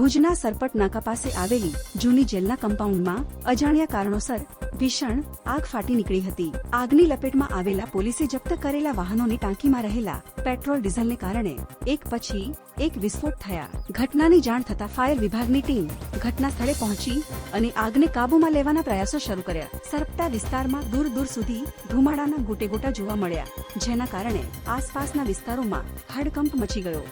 ભુજના સરપટ નાકા પાસે આવેલી જૂની જેલના કમ્પાઉન્ડમાં અજાણ્યા કારણોસર ભીષણ આગ ફાટી નીકળી હતી. આગની લપેટમાં આવેલા પોલીસે જપ્ત કરેલા વાહનોની ટાંકીમાં રહેલા પેટ્રોલ ડીઝલને કારણે એક પછી એક વિસ્ફોટ થયા. ઘટનાની જાણ થતા ફાયર વિભાગની ટીમ ઘટના સ્થળે પહોંચી અને આગને કાબૂમાં લેવાના પ્રયાસો શરૂ કર્યા. સરપટા વિસ્તારમાં દૂર દૂર સુધી ધુમાડાના ગોટેગોટા જોવા મળ્યા, જેના કારણે આસપાસના વિસ્તારોમાં હડકંપ મચી ગયો.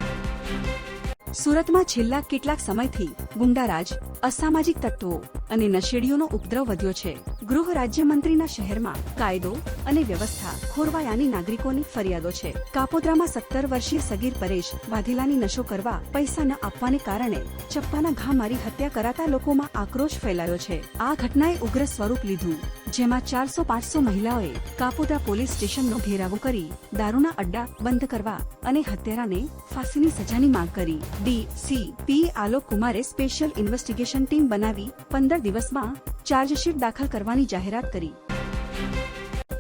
સુરતમાં છેલ્લા કેટલાક સમયથી ગુંડારાજ, અસામાજિક તત્વો અને નશેડીઓનો ઉપદ્રવ વધ્યો છે. ગૃહ રાજ્યમંત્રીના શહેરમાં કાયદો અને વ્યવસ્થા ખોરવાયાની નાગરિકોની ફરિયાદો છે. કાપોદ્રામાં સત્તર વર્ષીય સગીર પરેશ વાઘેલાની નશો કરવા પૈસા ન આપવાને કારણે ચપ્પાના ઘા મારી હત્યા કરાતા લોકોમાં આક્રોશ ફેલાયો છે. આ ઘટનાએ ઉગ્ર સ્વરૂપ લીધું, જેમાં ચારસો પાંચસો મહિલાઓએ કાપોદ્રા પોલીસ સ્ટેશનનો ઘેરાવો કરી દારૂના અડ્ડા બંધ કરવા અને હત્યારાને ફાંસીની સજાની માંગ કરી. ડી સી પી આલોક કુમારે સ્પેશિયલ ઇન્વેસ્ટિગેશન ટીમ બનાવી પંદર દિવસમાં ચાર્જશીટ દાખલ કરવાની જાહેરાત કરી.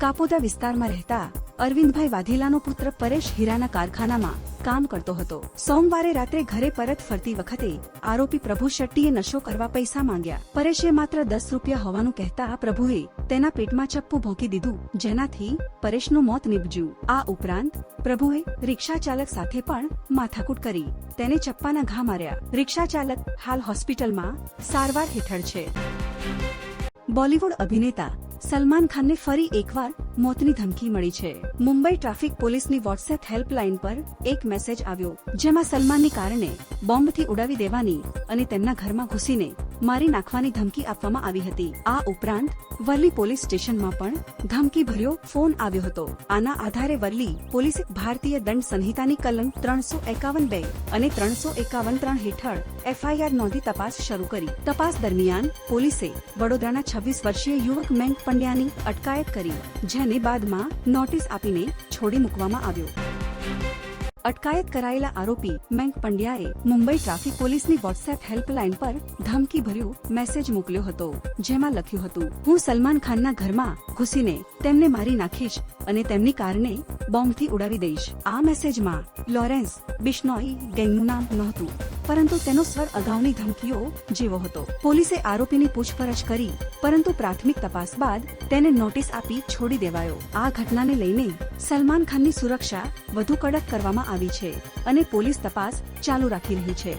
કાપોદા વિસ્તારમાં રહેતા અરવિંદભાઈ વાઘેલાનો પુત્ર પરેશ હીરાના કારખાનામાં કામ કરતો હતો. સોમવારે રાત્રે ઘરે પરત ફરતી વખતે આરોપી પ્રભુ શેટ્ટીએ નશો કરવા પૈસા માંગ્યા. પરેશે માત્ર દસ રૂપિયા હોવાનું કહેતા પ્રભુએ તેના પેટમાં ચપ્પુ ભોંકી દીધું, જેનાથી પરેશનું મોત નીપજ્યું. આ ઉપરાંત પ્રભુએ રિક્ષા ચાલક સાથે પણ માથાકૂટ કરી, તેને ચપ્પાના ઘા માર્યા. રિક્ષા ચાલક હાલ હોસ્પિટલમાં સારવાર હેઠળ છે. બોલિવૂડ અભિનેતા સલમાન ખાનને ફરી એકવાર મોતની ધમકી મળી છે. મુંબઈ ટ્રાફિક પોલીસની વોટ્સએપ હેલ્પલાઇન પર એક મેસેજ આવ્યો, જેમાં સલમાનની કારણે બોમ્બથી ઉડાવી દેવાની અને તેમના ઘરમાં ઘૂસીને મારી નાખવાની ધમકી આપવામાં આવી હતી. આ ઉપરાંત, વરલી પોલીસ સ્ટેશનમાં પણ ધમકી ભર્યો ફોન આવ્યો હતો. આના આધારે વરલી પોલીસે ભારતીય દંડ સંહિતાની કલમ ત્રણસો એકાવન બે અને ત્રણસો એકાવન ત્રણ હેઠળ એફઆઈઆર નોંધી તપાસ શરૂ કરી. તપાસ દરમિયાન, પોલીસે વડોદરાના છવ્વીસ વર્ષીય યુવક મેંગ પંડ્યાની અટકાયત કરી, જેને બાદમાં નોટિસ આપીને છોડી મૂકવામાં આવ્યો. અટકાયત કરાયેલા આરોપી મેંગ પંડ્યાએ મુંબઈ ટ્રાફિક પોલીસની વોટ્સએપ હેલ્પલાઇન પર ધમકી ભર્યો મેસેજ મોકલ્યો હતો, જેમાં લખ્યું હતું, હું સલમાન ખાનના ઘરમાં ઘૂસીને તેમને મારી નાખીશ અને તેમની કારને બોમ્બથી ઉડાવી દઈશ. આ મેસેજમાં લોરેન્સ બિશ્નોઈ ગેંગનું નામ નહોતું, પરંતુ તેનો સ્વર અગાઉની ધમકીઓ જેવો હતો. પોલીસે આરોપીની પૂછપરછ કરી, પરંતુ પ્રાથમિક તપાસ બાદ તેને નોટિસ આપી છોડી દેવાયો. આ ઘટનાને લઈને સલમાન ખાનની સુરક્ષા વધુ કડક કરવામાં આવી છે અને પોલીસ તપાસ ચાલુ રાખી રહી છે.